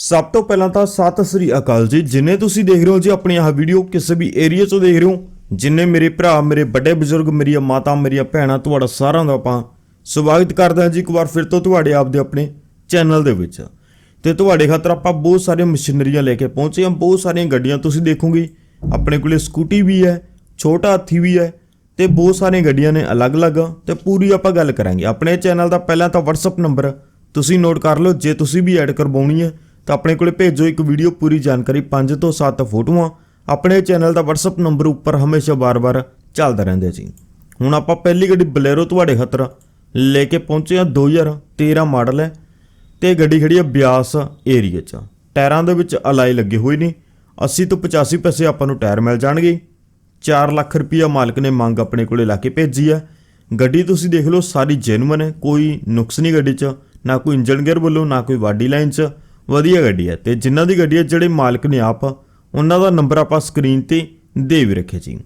ਸਭ ਤੋਂ ਪਹਿਲਾਂ ਤਾਂ ਸਤਿ ਸ੍ਰੀ ਅਕਾਲ ਜੀ। ਜਿੰਨੇ ਤੁਸੀਂ ਦੇਖ ਰਹੇ ਹੋ ਜੀ ਆਪਣੀ ਆਹ ਵੀਡੀਓ ਕਿਸੇ ਵੀ ਏਰੀਆ 'ਚੋਂ ਦੇਖ ਰਹੇ ਹੋ, ਜਿੰਨੇ ਮੇਰੇ ਭਰਾ, ਮੇਰੇ ਵੱਡੇ ਬਜ਼ੁਰਗ, ਮੇਰੀਆਂ ਮਾਤਾ, ਮੇਰੀਆਂ ਭੈਣਾਂ, ਤੁਹਾਡਾ ਸਾਰਿਆਂ ਦਾ ਆਪਾਂ ਸਵਾਗਤ ਕਰਦੇ ਹਾਂ ਜੀ ਇੱਕ ਵਾਰ ਫਿਰ ਤੋਂ ਤੁਹਾਡੇ ਆਪ ਦੇ ਆਪਣੇ ਚੈਨਲ ਦੇ ਵਿੱਚ। ਤੇ ਤੁਹਾਡੇ ਖਾਤਰ ਆਪਾਂ ਬਹੁਤ ਸਾਰੀਆਂ ਮਸ਼ੀਨਰੀਆਂ ਲੈ ਕੇ ਪਹੁੰਚੇ ਹਾਂ, ਬਹੁਤ ਸਾਰੀਆਂ ਗੱਡੀਆਂ ਤੁਸੀਂ ਦੇਖੋਗੇ। ਆਪਣੇ ਕੋਲੇ ਸਕੂਟੀ ਵੀ ਹੈ, ਛੋਟਾ ਹਾਥੀ ਵੀ ਹੈ ਤੇ ਬਹੁਤ ਸਾਰੀਆਂ ਗੱਡੀਆਂ ਨੇ ਅਲੱਗ-ਅਲੱਗ। ਤੇ ਪੂਰੀ ਆਪਾਂ ਗੱਲ ਕਰਾਂਗੇ। ਆਪਣੇ ਚੈਨਲ ਦਾ ਪਹਿਲਾਂ ਤਾਂ WhatsApp ਨੰਬਰ ਤੁਸੀਂ ਨੋਟ ਕਰ ਲਓ, ਜੇ ਤੁਸੀਂ ਵੀ ਐਡ ਕਰਵਾਉਣੀ ਹੈ ਤਾਂ ਆਪਣੇ ਕੋਲੇ ਭੇਜੋ ਇੱਕ ਵੀਡੀਓ ਪੂਰੀ ਜਾਣਕਾਰੀ 5 ਤੋਂ 7 ਫੋਟੋਆਂ। ਆਪਣੇ ਚੈਨਲ ਦਾ WhatsApp ਨੰਬਰ ਉੱਪਰ ਹਮੇਸ਼ਾ ਬਾਰ-ਬਾਰ ਚੱਲਦਾ ਰਹਿੰਦਾ ਜੀ। ਹੁਣ ਆਪਾਂ ਪਹਿਲੀ ਗੱਡੀ ਬਲੇਰੋ ਤੁਹਾਡੇ ਖਾਤਰ ਲੈ ਕੇ ਪਹੁੰਚੇ ਹਾਂ 2013 ਮਾਡਲ ਹੈ ਤੇ ਗੱਡੀ ਖੜੀ ਆ ਬਿਆਸ ਏਰੀਆ 'ਚ। ਟਾਇਰਾਂ ਦੇ ਵਿੱਚ ਅਲਾਈ ਲੱਗੇ ਹੋਏ ਨੇ। 80 ਤੋਂ 85 ਪੈਸੇ ਆਪਾਂ ਨੂੰ ਟਾਇਰ ਮਿਲ ਜਾਣਗੇ। 4 ਲੱਖ ਰੁਪਈਆ ਮਾਲਕ ਨੇ ਮੰਗ ਆਪਣੇ ਕੋਲੇ ਲਾ ਕੇ ਭੇਜੀ ਹੈ। ਗੱਡੀ ਤੁਸੀਂ ਦੇਖ ਲਓ, ਸਾਰੀ ਜੈਨੂਇਨ ਹੈ, ਕੋਈ ਨੁਕਸ ਨਹੀਂ ਗੱਡੀ 'ਚ। ਨਾ ਕੋਈ ਇੰਜਨ ਗੇਅਰ ਵੱਲੋਂ, ਨਾ ਕੋਈ ਵਾਡੀ ਲਾਈਨ 'ਚ। ਵਧੀਆ ਗੱਡੀ ਹੈ ਤੇ ਜਿਨ੍ਹਾਂ ਦੀ ਗੱਡੀ ਹੈ, ਜਿਹੜੇ ਮਾਲਕ ਨੇ ਆਪ, ਉਹਨਾਂ ਦਾ ਨੰਬਰ ਆਪਾਂ ਸਕਰੀਨ ਤੇ ਦੇ ਵੀ ਰੱਖਿਆ ਜੀ।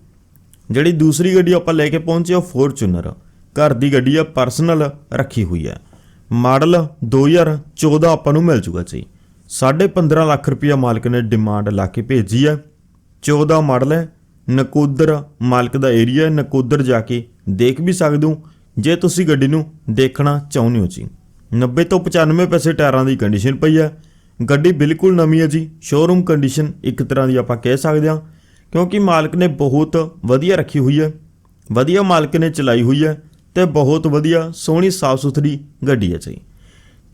ਜਿਹੜੀ ਦੂਸਰੀ ਗੱਡੀ ਆਪਾਂ ਲੈ ਕੇ ਪਹੁੰਚੇ ਉਹ ਫੋਰਚੂਨਰ ਘਰ ਦੀ ਗੱਡੀ ਆ ਪਰਸਨਲ ਰੱਖੀ ਹੋਈ ਹੈ। ਮਾਡਲ 2014 ਆਪਾਂ ਨੂੰ ਮਿਲ ਜੂਗਾ ਜੀ। 15.5 ਲੱਖ ਰੁਪਇਆ ਮਾਲਕ ਨੇ ਡਿਮਾਂਡ ਲਾ ਕੇ ਭੇਜੀ ਹੈ। 14 ਮਾਡਲ ਹੈ, ਨਕੋਦਰ ਮਾਲਕ ਦਾ ਏਰੀਆ ਨਕੋਦਰ ਜਾ ਕੇ ਦੇਖ ਵੀ ਸਕਦੇ ਹੋ। ਜੇ ਤੁਸੀਂ ਗੱਡੀ ਨੂੰ ਦੇਖਣਾ ਚਾਹੁੰਦੇ ਹੋ ਜੀ। 90 ਤੋਂ 95 ਪੈਸੇ ਟਾਇਰਾਂ ਦੀ ਕੰਡੀਸ਼ਨ ਪਈ ਹੈ। ਗੱਡੀ ਬਿਲਕੁਲ ਨਵੀਂ ਹੈ ਜੀ ਸ਼ੋਰੂਮ ਕੰਡੀਸ਼ਨ ਇੱਕ ਤਰ੍ਹਾਂ ਦੀ ਆਪਾਂ ਕਹਿ ਸਕਦੇ ਹਾਂ, ਕਿਉਂਕਿ ਮਾਲਕ ਨੇ ਬਹੁਤ ਵਧੀਆ ਰੱਖੀ ਹੋਈ ਹੈ, ਵਧੀਆ ਮਾਲਕ ਨੇ ਚਲਾਈ ਹੋਈ ਹੈ ਤੇ ਬਹੁਤ ਵਧੀਆ ਸੋਹਣੀ ਸਾਫ਼ ਸੁਥਰੀ ਗੱਡੀ ਹੈ ਜੀ।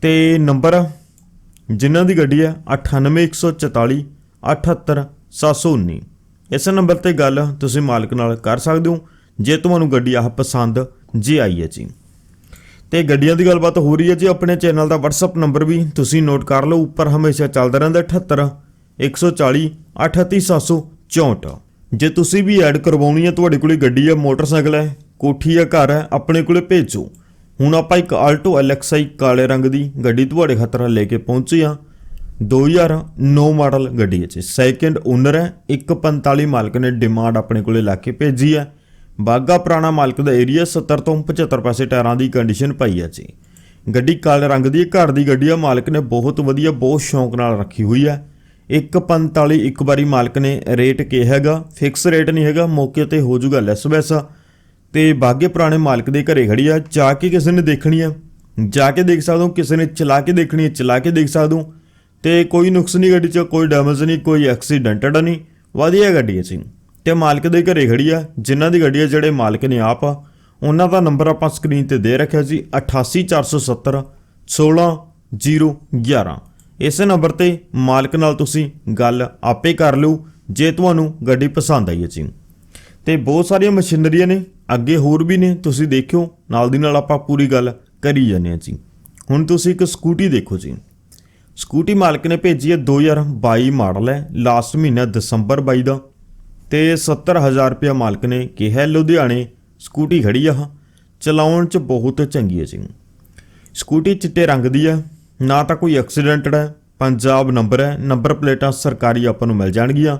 ਤੇ ਨੰਬਰ ਜਿਨ੍ਹਾਂ ਦੀ ਗੱਡੀ ਹੈ 98144 78719 ਇਸ ਨੰਬਰ ਤੇ ਗੱਲ ਤੁਸੀਂ ਮਾਲਕ ਨਾਲ ਕਰ ਸਕਦੇ ਹੋ, ਜੇ ਤੁਹਾਨੂੰ ਗੱਡੀ ਆਹ ਪਸੰਦ ਜੇ ਆਈ ਹੈ ਜੀ। ਤੇ ਗੱਡੀਆਂ ਦੀ ਗੱਲਬਾਤ ਹੋ ਰਹੀ ਹੈ ਜੀ, ਆਪਣੇ ਚੈਨਲ ਦਾ WhatsApp ਨੰਬਰ ਵੀ ਤੁਸੀਂ ਨੋਟ ਕਰ ਲਓ, ਉੱਪਰ ਹਮੇਸ਼ਾ ਚੱਲਦਾ ਰਹਿੰਦਾ 78 140 38764 ਜੇ ਤੁਸੀਂ ਵੀ ਐਡ ਕਰਵਾਉਣੀ ਹੈ, ਤੁਹਾਡੇ ਕੋਲੇ ਗੱਡੀ ਹੈ, ਮੋਟਰਸਾਈਕਲ ਹੈ, ਕੋਠੀ ਹੈ, ਘਰ ਹੈ, ਆਪਣੇ ਕੋਲੇ ਭੇਜੋ। ਹੁਣ ਆਪਾਂ ਇੱਕ ਆਲਟੋ LXI ਕਾਲੇ ਰੰਗ ਦੀ ਗੱਡੀ ਤੁਹਾਡੇ ਖਾਤਰ ਲੈ ਕੇ ਪਹੁੰਚੇ ਹਾਂ। 2009 ਮਾਡਲ ਗੱਡੀ ਹੈ ਜੀ। ਸੈਕਿੰਡ ਓਨਰ ਹੈ 145 ਮਾਲਕ ਨੇ ਡਿਮਾਂਡ ਆਪਣੇ ਕੋਲੇ ਲਾ ਕੇ ਭੇਜੀ ਹੈ। ਬਾਗਾ ਪੁਰਾਣਾ ਮਾਲਕ ਦਾ ਏਰੀਆ 70 ਤੋਂ 75 ਪੈਸੇ ਟਾਇਰਾਂ ਦੀ ਕੰਡੀਸ਼ਨ ਪਾਈ ਹੈ ਜੀ। ਗੱਡੀ ਕਾਲੇ ਰੰਗ ਦੀ ਘਰ ਦੀ ਗੱਡੀ ਆ, ਮਾਲਕ ਨੇ ਬਹੁਤ ਵਧੀਆ, ਬਹੁਤ ਸ਼ੌਂਕ ਨਾਲ ਰੱਖੀ ਹੋਈ ਹੈ। 145 ਇੱਕ ਵਾਰੀ ਮਾਲਕ ਨੇ ਰੇਟ ਕਿਹਾ ਹੈਗਾ ਫਿਕਸ ਰੇਟ ਨਹੀਂ ਹੈਗਾ, ਮੌਕੇ ਤੇ ਹੋ ਜਾਊਗਾ ਲੈਸ ਵੈਸਾ। ਤੇ ਬਾਗੇ ਪੁਰਾਣੇ ਮਾਲਕ ਦੇ ਘਰੇ ਖੜੀ ਆ, ਜਾ ਕੇ ਕਿਸੇ ਨੇ ਦੇਖਣੀ ਆ। ਜਾ ਕੇ ਦੇਖ ਸਕਦੇ ਹੋ, ਕਿਸੇ ਨੇ ਚਲਾ ਕੇ ਦੇਖਣੀ ਹੈ ਚਲਾ ਕੇ ਦੇਖ ਸਕਦੇ ਹੋ। ਤੇ ਕੋਈ ਨੁਕਸ ਨਹੀਂ ਗੱਡੀ 'ਚ, ਕੋਈ ਡੈਮੇਜ ਨਹੀਂ, ਕੋਈ ਐਕਸੀਡੈਂਟਡ ਨਹੀਂ ਵਧੀਆ ਗੱਡੀ ਹੈ ਜੀ। ਤੇ ਮਾਲਕ ਦੇ ਘਰੇ ਖੜੀ ਆ, ਜਿਨ੍ਹਾਂ ਦੀ ਗੱਡੀ ਆ ਜਿਹੜੇ ਮਾਲਕ ਨੇ ਆਪ ਆ। ਉਹਨਾਂ ਦਾ ਨੰਬਰ ਆਪਾਂ ਸਕਰੀਨ ਤੇ ਦੇ ਰੱਖਿਆ ਜੀ 88470 16011 ਇਸੇ ਨੰਬਰ ਤੇ ਮਾਲਕ ਨਾਲ ਤੁਸੀਂ ਗੱਲ ਆਪੇ ਕਰ ਲਓ, ਜੇ ਤੁਹਾਨੂੰ ਗੱਡੀ ਪਸੰਦ ਆਈ ਹੈ ਜੀ। ਤੇ ਬਹੁਤ ਸਾਰੀਆਂ ਮਸ਼ੀਨਰੀਆਂ ਨੇ, ਅੱਗੇ ਹੋਰ ਵੀ ਨੇ, ਤੁਸੀਂ ਦੇਖਿਓ, ਨਾਲ ਦੀ ਨਾਲ ਆਪਾਂ ਪੂਰੀ ਗੱਲ ਕਰੀ ਜਾਂਦੇ ਹਾਂ ਜੀ। ਹੁਣ ਤੁਸੀਂ ਇੱਕ ਸਕੂਟੀ ਦੇਖੋ ਜੀ। ਸਕੂਟੀ ਮਾਲਕ ਨੇ ਭੇਜੀ ਹੈ 2022 ਮਾਡਲ ਹੈ, ਲਾਸਟ ਮਹੀਨਾ ਦਸੰਬਰ 22 ਦਾ। ਤੇ 70000 ਰੁਪਇਆ ਮਾਲਕ ਨੇ ਕਿਹਾ, ਲੁਧਿਆਣੇ, ਸਕੂਟੀ ਖੜੀ ਆ ਚਲਾਉਣ ਚ ਬਹੁਤ ਚੰਗੀ ਹੈ ਜੀ ਸਕੂਟੀ ਚਿੱਟੇ ਰੰਗ ਦੀ ਹੈ ਨਾ ਤਾਂ ਕੋਈ ਐਕਸੀਡੈਂਟਡ ਹੈ ਪੰਜਾਬ ਨੰਬਰ ਹੈ, ਨੰਬਰ ਪਲੇਟਾਂ ਸਰਕਾਰੀ ਆਪਾਂ ਨੂੰ ਮਿਲ ਜਾਣਗੀਆਂ।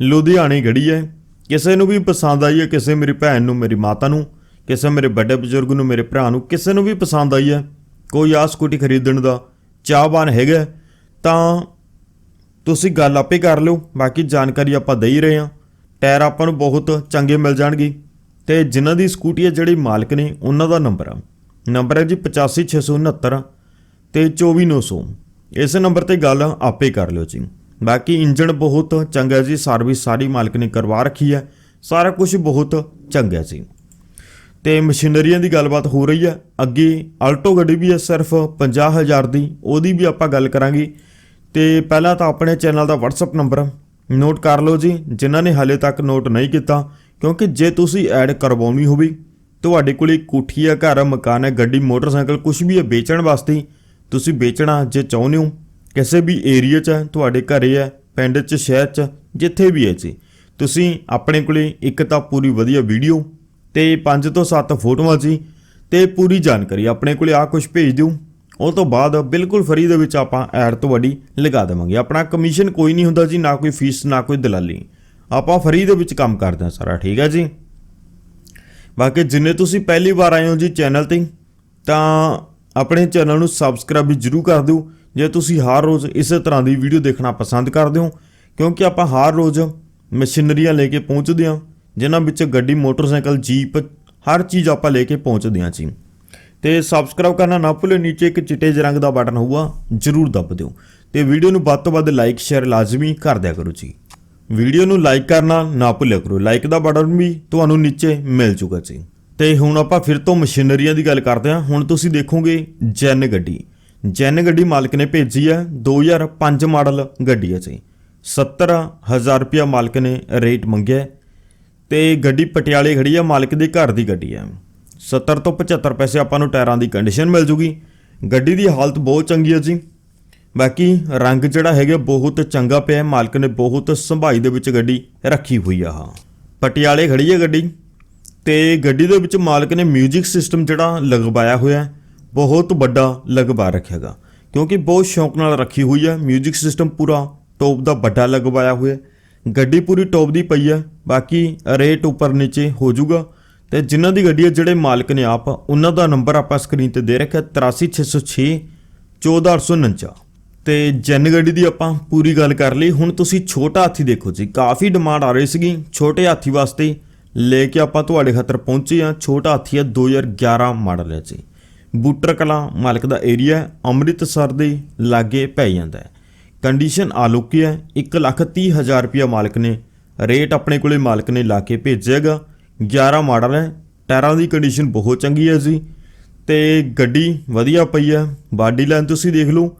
ਲੁਧਿਆਣੇ ਗੜੀ ਹੈ ਕਿਸੇ ਨੂੰ ਵੀ ਪਸੰਦ ਆਈ ਹੈ ਕਿਸੇ ਮੇਰੀ ਭੈਣ ਨੂੰ, ਮੇਰੀ ਮਾਤਾ ਨੂੰ, ਕਿਸੇ ਮੇਰੇ ਵੱਡੇ ਬਜ਼ੁਰਗ ਨੂੰ, ਮੇਰੇ ਭਰਾ ਨੂੰ, ਕਿਸੇ ਨੂੰ ਵੀ ਪਸੰਦ ਆਈ ਹੈ ਕੋਈ ਆ ਸਕੂਟੀ ਖਰੀਦਣ ਦਾ ਚਾਹਵਾਨ ਹੈਗਾ। ਤਾਂ ਤੁਸੀਂ ਗੱਲ ਆਪੇ ਕਰ ਲਿਓ, ਬਾਕੀ ਜਾਣਕਾਰੀ ਆਪਾਂ ਦੇ ਹੀ ਰਹੇ ਹਾਂ। ਟਾਇਰ ਆਪਾਂ ਨੂੰ ਬਹੁਤ ਚੰਗੇ ਮਿਲ ਜਾਣਗੇ। ਤੇ ਜਿਨ੍ਹਾਂ ਦੀ ਸਕੂਟੀ ਹੈ ਜਿਹੜੇ ਮਾਲਕ ਨੇ, ਉਹਨਾਂ ਦਾ ਨੰਬਰ ਆ। ਨੰਬਰ ਹੈ ਜੀ 85669 ਤੇ 24900 ਇਸ ਨੰਬਰ ਤੇ ਗੱਲ ਆਪੇ ਕਰ ਲਿਓ ਜੀ। ਬਾਕੀ ਇੰਜਣ ਬਹੁਤ ਚੰਗਾ ਜੀ ਸਰਵਿਸ ਸਾਰੀ ਮਾਲਕ ਨੇ ਕਰਵਾ ਰੱਖੀ ਹੈ। ਸਾਰਾ ਕੁਝ ਬਹੁਤ ਚੰਗਾ ਜੀ। ਤੇ ਮਸ਼ੀਨਰੀਆਂ ਦੀ ਗੱਲਬਾਤ ਹੋ ਰਹੀ ਹੈ। ਅੱਗੇ ਆਲਟੋ ਗੱਡੀ ਵੀ ਹੈ ਸਿਰਫ 50000 ਦੀ, ਉਹਦੀ ਵੀ ਆਪਾਂ ਗੱਲ ਕਰਾਂਗੇ। ਤੇ ਪਹਿਲਾਂ ਤਾਂ ਆਪਣੇ ਚੈਨਲ ਦਾ WhatsApp ਨੰਬਰ ਨੋਟ ਕਰ ਲਓ ਜੀ, ਜਿਨ੍ਹਾਂ ਨੇ ਹਾਲੇ ਤੱਕ ਨੋਟ ਨਹੀਂ ਕੀਤਾ, ਕਿਉਂਕਿ ਜੇ ਤੁਸੀਂ ਐਡ ਕਰਵਾਉਣੀ ਹੋਵੇ, ਤੁਹਾਡੇ ਕੋਲੇ ਕੋਠੀ ਹੈ, ਘਰ ਹੈ, ਮਕਾਨ ਹੈ, ਗੱਡੀ, ਮੋਟਰਸਾਈਕਲ ਕੁਝ ਵੀ ਹੈ ਵੇਚਣ ਵਾਸਤੇ, ਤੁਸੀਂ ਵੇਚਣਾ ਜੇ ਚਾਹੁੰਦੇ ਹੋ, ਕਿਸੇ ਵੀ ਏਰੀਆ 'ਚ ਤੁਹਾਡੇ ਘਰੇ ਹੈ, ਪਿੰਡ 'ਚ, ਸ਼ਹਿਰ 'ਚ, ਜਿੱਥੇ ਵੀ ਹੈ ਜੀ। ਤੁਸੀਂ ਆਪਣੇ ਕੋਲੇ ਇੱਕ ਤਾਂ ਪੂਰੀ ਵਧੀਆ ਵੀਡੀਓ ਤੇ 5 ਤੋਂ 7 ਫੋਟੋਆਂ ਜੀ, ਤੇ ਪੂਰੀ ਜਾਣਕਾਰੀ ਆਪਣੇ ਕੋਲੇ ਆ ਕੁਝ ਭੇਜ ਦਿਓ। ਉਹ ਤੋਂ ਬਾਅਦ ਬਿਲਕੁਲ ਫਰੀ ਦੇ ਵਿੱਚ ਆਪਾਂ ਐਡ ਤੁਹਾਡੀ ਲਗਾ ਦੇਵਾਂਗੇ। ਆਪਣਾ ਕਮਿਸ਼ਨ ਕੋਈ ਨਹੀਂ ਹੁੰਦਾ ਜੀ, ਨਾ ਕੋਈ ਫੀਸ ਨਾ ਕੋਈ ਦਲਾਲੀ। ਆਪਾਂ ਫਰੀ ਦੇ ਵਿੱਚ ਕੰਮ ਕਰਦੇ ਹਾਂ ਸਾਰਾ, ਠੀਕ ਹੈ ਜੀ? ਬਾਕੀ ਜਿੰਨੇ ਤੁਸੀਂ ਪਹਿਲੀ ਵਾਰ ਆਏ ਹੋ ਜੀ ਚੈਨਲ ਤੇ, ਤਾਂ ਆਪਣੇ ਚੈਨਲ ਨੂੰ ਸਬਸਕ੍ਰਾਈਬ ਵੀ ਜਰੂਰ ਕਰ ਦਿਓ। ਜੇ ਤੁਸੀਂ ਹਰ ਰੋਜ਼ ਇਸੇ ਤਰ੍ਹਾਂ ਦੀ ਵੀਡੀਓ ਦੇਖਣਾ ਪਸੰਦ ਕਰਦੇ ਹੋ, ਕਿਉਂਕਿ ਆਪਾਂ ਹਰ ਰੋਜ਼ ਮਸ਼ੀਨਰੀਆਂ ਲੈ ਕੇ ਪਹੁੰਚਦੇ ਹਾਂ, ਜਿਨ੍ਹਾਂ ਵਿੱਚ ਗੱਡੀ, ਮੋਟਰਸਾਈਕਲ, ਜੀਪ, ਹਰ ਚੀਜ਼ ਆਪਾਂ ਲੈ ਕੇ ਪਹੁੰਚਦੇ ਹਾਂ ਜੀ। ਤੇ ਸਬਸਕ੍ਰਾਈਬ ਕਰਨਾ ਨਾ ਭੁੱਲਿਓ, ਨੀਚੇ ਇੱਕ ਚਿੱਟੇ ਜਿਹੇ ਰੰਗ ਦਾ ਬਟਨ ਹੋਊਗਾ, ਜਰੂਰ ਦੱਬ ਦਿਓ। ਤੇ ਵੀਡੀਓ ਨੂੰ ਵੱਧ ਤੋਂ ਵੱਧ ਲਾਈਕ ਸ਼ੇਅਰ ਲਾਜ਼ਮੀ ਕਰ ਦਿਆ ਕਰੋ ਜੀ। ਵੀਡੀਓ ਨੂੰ ਲਾਈਕ ਕਰਨਾ ਨਾ ਭੁੱਲਿਆ ਕਰੋ। ਲਾਈਕ ਦਾ ਬਟਨ ਵੀ ਤੁਹਾਨੂੰ ਨੀਚੇ ਮਿਲ ਜੂਗਾ ਜੀ। ਤੇ ਹੁਣ ਆਪਾਂ ਫਿਰ ਤੋਂ ਮਸ਼ੀਨਰੀਆਂ ਦੀ ਗੱਲ ਕਰਦੇ ਹਾਂ। ਹੁਣ ਤੁਸੀਂ ਦੇਖੋਗੇ ਜੈਨ ਗੱਡੀ। ਜੈਨ ਗੱਡੀ ਮਾਲਕ ਨੇ ਭੇਜੀ ਹੈ 2005 ਮਾਡਲ ਗੱਡੀ ਹੈ ਜੀ। 70000 ਰੁਪਇਆ ਮਾਲਕ ਨੇ ਰੇਟ ਮੰਗਿਆ ਹੈ। ਤੇ ਗੱਡੀ ਪਟਿਆਲੇ ਖੜੀ ਹੈ, ਮਾਲਕ ਦੇ ਘਰ ਦੀ ਗੱਡੀ ਹੈ। 70 ਤੋਂ 75 ਪੈਸੇ ਆਪਾਂ ਨੂੰ ਟਾਇਰਾਂ ਦੀ ਕੰਡੀਸ਼ਨ ਮਿਲ ਜੂਗੀ ਗੱਡੀ ਦੀ ਹਾਲਤ ਬਹੁਤ ਚੰਗੀ ਹੈ ਜੀ ਬਾਕੀ ਰੰਗ ਜਿਹੜਾ ਹੈਗਾ ਬਹੁਤ ਚੰਗਾ ਪਿਆ ਹੈ। ਮਾਲਕ ਨੇ ਬਹੁਤ ਸੰਭਾਈ ਦੇ ਵਿੱਚ ਗੱਡੀ ਰੱਖੀ ਹੋਈ ਆ ਹਾਂ ਪਟਿਆਲੇ ਖੜੀ ਹੈ ਗੱਡੀ ਤੇ ਗੱਡੀ ਦੇ ਵਿੱਚ ਮਾਲਕ ਨੇ 뮤직 ਸਿਸਟਮ ਜਿਹੜਾ ਲਗਵਾਇਆ ਹੋਇਆ ਹੈ, ਬਹੁਤ ਵੱਡਾ ਲਗਵਾ ਰੱਖਿਆਗਾ ਕਿਉਂਕਿ ਬਹੁਤ ਸ਼ੌਂਕ ਨਾਲ ਰੱਖੀ ਹੋਈ ਹੈ 뮤직 ਸਿਸਟਮ ਪੂਰਾ ਟੌਪ ਦਾ ਵੱਡਾ ਲਗਵਾਇਆ ਹੋਇਆ ਹੈ ਗੱਡੀ ਪੂਰੀ ਟੌਪ ਦੀ ਪਈ ਹੈ ਬਾਕੀ ਰੇਟ ਉੱਪਰ ਨੀਚੇ ਹੋ ਜਾਊਗਾ ਤੇ ਜਿਨ੍ਹਾਂ ਦੀ ਗੱਡੀ ਹੈ ਜਿਹੜੇ ਮਾਲਕ ਨੇ ਆਪ, ਉਹਨਾਂ ਦਾ ਨੰਬਰ ਆਪਾਂ ਸਕਰੀਨ ਤੇ ਦੇ ਰੱਖਿਆ 83606 14849 ਤੇ ਜੈਨ ਗੱਡੀ ਦੀ ਆਪਾਂ ਪੂਰੀ ਗੱਲ ਕਰ ਲਈ। ਹੁਣ ਤੁਸੀਂ ਛੋਟਾ ਹਾਥੀ ਦੇਖੋ ਜੀ, ਕਾਫੀ ਡਿਮਾਂਡ ਆ ਰਹੀ ਸੀਗੀ, ਛੋਟੇ ਹਾਥੀ ਵਾਸਤੇ ਲੈ ਕੇ ਆਪਾਂ ਤੁਹਾਡੇ ਖਾਤਰ ਪਹੁੰਚੇ ਆ ਛੋਟਾ ਹਾਥੀ ਹੈ 2011 ਮਾਡਲ ਹੈ ਜੀ। ਬੂਟਰ ਕਲਾਂ ਮਾਲਕ ਦਾ ਏਰੀਆ ਅੰਮ੍ਰਿਤਸਰ ਦੇ ਲਾਗੇ ਪੈ ਜਾਂਦਾ ਹੈ। ਕੰਡੀਸ਼ਨ ਆਲੋਕੀ ਹੈ 130000 ਰੁਪਇਆ ਮਾਲਕ ਨੇ ਰੇਟ ਆਪਣੇ ਕੋਲੇ ਮਾਲਕ ਨੇ ਲਾ ਕੇ ਭੇਜਿਆਗਾ 11 ਮਾਡਲ ਹੈ। ਟਾਇਰਾਂ ਦੀ ਕੰਡੀਸ਼ਨ ਬਹੁਤ ਚੰਗੀ ਹੈ ਜੀ। ਤੇ ਗੱਡੀ ਵਧੀਆ ਪਈ ਹੈ। ਬਾਡੀ ਲਾਈਨ ਤੁਸੀਂ ਦੇਖ ਲਓ।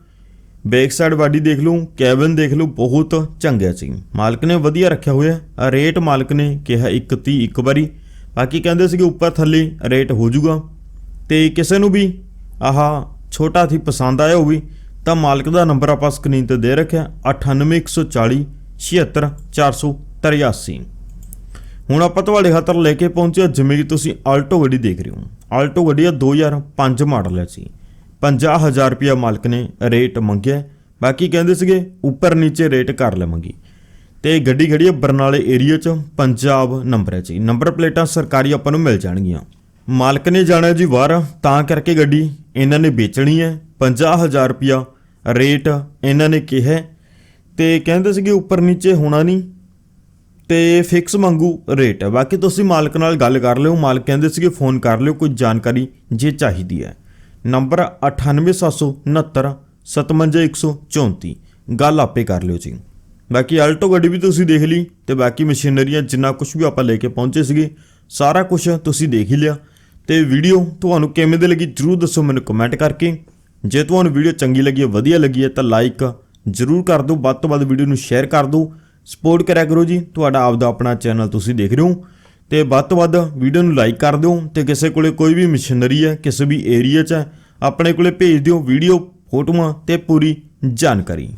ਬੈਕ ਸਾਈਡ ਬਾਡੀ ਦੇਖ ਲਓ। ਕੈਬਨ ਦੇਖ ਲਓ। ਬਹੁਤ ਚੰਗਾ ਸੀ ਮਾਲਕ ਨੇ ਵਧੀਆ ਰੱਖਿਆ ਹੋਇਆ ਰੇਟ ਮਾਲਕ ਨੇ ਕਿਹਾ 130 ਇੱਕ ਵਾਰੀ। ਬਾਕੀ ਕਹਿੰਦੇ ਸੀਗੇ ਉੱਪਰ ਥੱਲੇ ਰੇਟ ਹੋ ਜਾਊਗਾ। ਤੇ ਕਿਸੇ ਨੂੰ ਵੀ ਆਹ ਛੋਟਾ ਹਾਥੀ ਪਸੰਦ ਆਇਆ ਹੋਵੇ, ਤਾਂ ਮਾਲਕ ਦਾ ਨੰਬਰ ਆਪਾਂ ਸਕਰੀਨ ਤੇ ਦੇ ਰੱਖਿਆ। 98140 76483 ਹੁਣ ਆਪਾਂ ਤੁਹਾਡੇ ਖਾਤਰ ਲੈ ਕੇ ਪਹੁੰਚੇ ਜਿਵੇਂ ਕਿ ਤੁਸੀਂ ਆਲਟੋ ਗੱਡੀ ਦੇਖ ਰਹੇ ਹੋ। ਆਲਟੋ ਗੱਡੀ ਆ 2005 ਮਾਡਲ ਹੈ ਸੀ 50000 ਰੁਪਇਆ ਮਾਲਕ ਨੇ ਰੇਟ ਮੰਗਿਆ। ਬਾਕੀ ਕਹਿੰਦੇ ਸੀਗੇ, ਉੱਪਰ ਨੀਚੇ ਰੇਟ ਕਰ ਲਵਾਂਗੇ। ਤੇ ਗੱਡੀ ਖੜੀ ਹੈ ਬਰਨਾਲੇ ਏਰੀਆ 'ਚ, ਪੰਜਾਬ ਨੰਬਰ ਹੈ ਜੀ। ਨੰਬਰ ਪਲੇਟਾਂ ਸਰਕਾਰੀ ਆਪਾਂ ਨੂੰ ਮਿਲ ਜਾਣਗੀਆਂ। ਮਾਲਕ ਨੇ ਜਾਣਾ ਜੀ ਬਾਹਰ, ਤਾਂ ਕਰਕੇ ਗੱਡੀ ਇਹਨਾਂ ਨੇ ਵੇਚਣੀ ਹੈ। 50000 ਰੁਪਇਆ ਰੇਟ ਇਹਨਾਂ ਨੇ ਕਿਹਾ। ਹੈ ਤੇ ਕਹਿੰਦੇ ਸੀਗੇ, ਉੱਪਰ ਨੀਚੇ ਹੋਣਾ ਨਹੀਂ। ਤੇ ਫਿਕਸ ਮੰਗੂ ਰੇਟ ਹੈ। ਬਾਕੀ ਤੁਸੀਂ ਮਾਲਕ ਨਾਲ ਗੱਲ ਕਰ ਲਿਓ। ਮਾਲਕ ਕਹਿੰਦੇ ਸੀਗੇ ਫੋਨ ਕਰ ਲਿਓ, ਕੋਈ ਜਾਣਕਾਰੀ ਜੇ ਚਾਹੀਦੀ ਹੈ। ਨੰਬਰ 98769 57134 ਗੱਲ ਆਪੇ ਕਰ ਲਿਓ ਜੀ। ਬਾਕੀ ਆਲਟੋ ਗੱਡੀ ਵੀ ਤੁਸੀਂ ਦੇਖ ਲਈ ਤੇ ਬਾਕੀ ਮਸ਼ੀਨਰੀਆਂ ਜਿੰਨਾ ਕੁਝ ਵੀ ਆਪਾਂ ਲੈ ਕੇ ਪਹੁੰਚੇ ਸੀਗੇ, ਸਾਰਾ ਕੁਝ ਤੁਸੀਂ ਦੇਖ ਹੀ ਲਿਆ। ਤੇ ਵੀਡੀਓ ਤੁਹਾਨੂੰ ਕਿਵੇਂ ਦੀ ਲੱਗੀ ਜਰੂਰ ਦੱਸੋ ਮੈਨੂੰ ਕਮੈਂਟ ਕਰਕੇ। ਜੇ ਤੁਹਾਨੂੰ ਵੀਡੀਓ ਚੰਗੀ ਲੱਗੀ ਹੈ ਵਧੀਆ ਲੱਗੀ ਹੈ ਤਾਂ ਲਾਈਕ ਜਰੂਰ ਕਰ ਦਿਓ। ਵੱਧ ਤੋਂ ਵੱਧ ਵੀਡੀਓ ਨੂੰ ਸ਼ੇਅਰ ਕਰ ਦਿਓ। ਸਪੋਰਟ ਕਰਿਆ ਕਰੋ ਜੀ। ਤੁਹਾਡਾ ਆਪਦਾ ਆਪਣਾ ਚੈਨਲ ਤੁਸੀਂ ਦੇਖ ਰਹੇ ਹੋ ਤੇ ਵੱਧ ਤੋਂ ਵੱਧ ਵੀਡੀਓ ਨੂੰ ਲਾਈਕ ਕਰ ਦਿਓ ਤੇ ਕਿਸੇ ਕੋਲੇ ਕੋਈ ਵੀ ਮਸ਼ੀਨਰੀ ਹੈ, ਕਿਸੇ ਵੀ ਏਰੀਆ 'ਚ ਹੈ, ਆਪਣੇ ਕੋਲੇ ਭੇਜ ਦਿਓ ਵੀਡੀਓ, ਫੋਟੋਆਂ ਤੇ ਪੂਰੀ ਜਾਣਕਾਰੀ।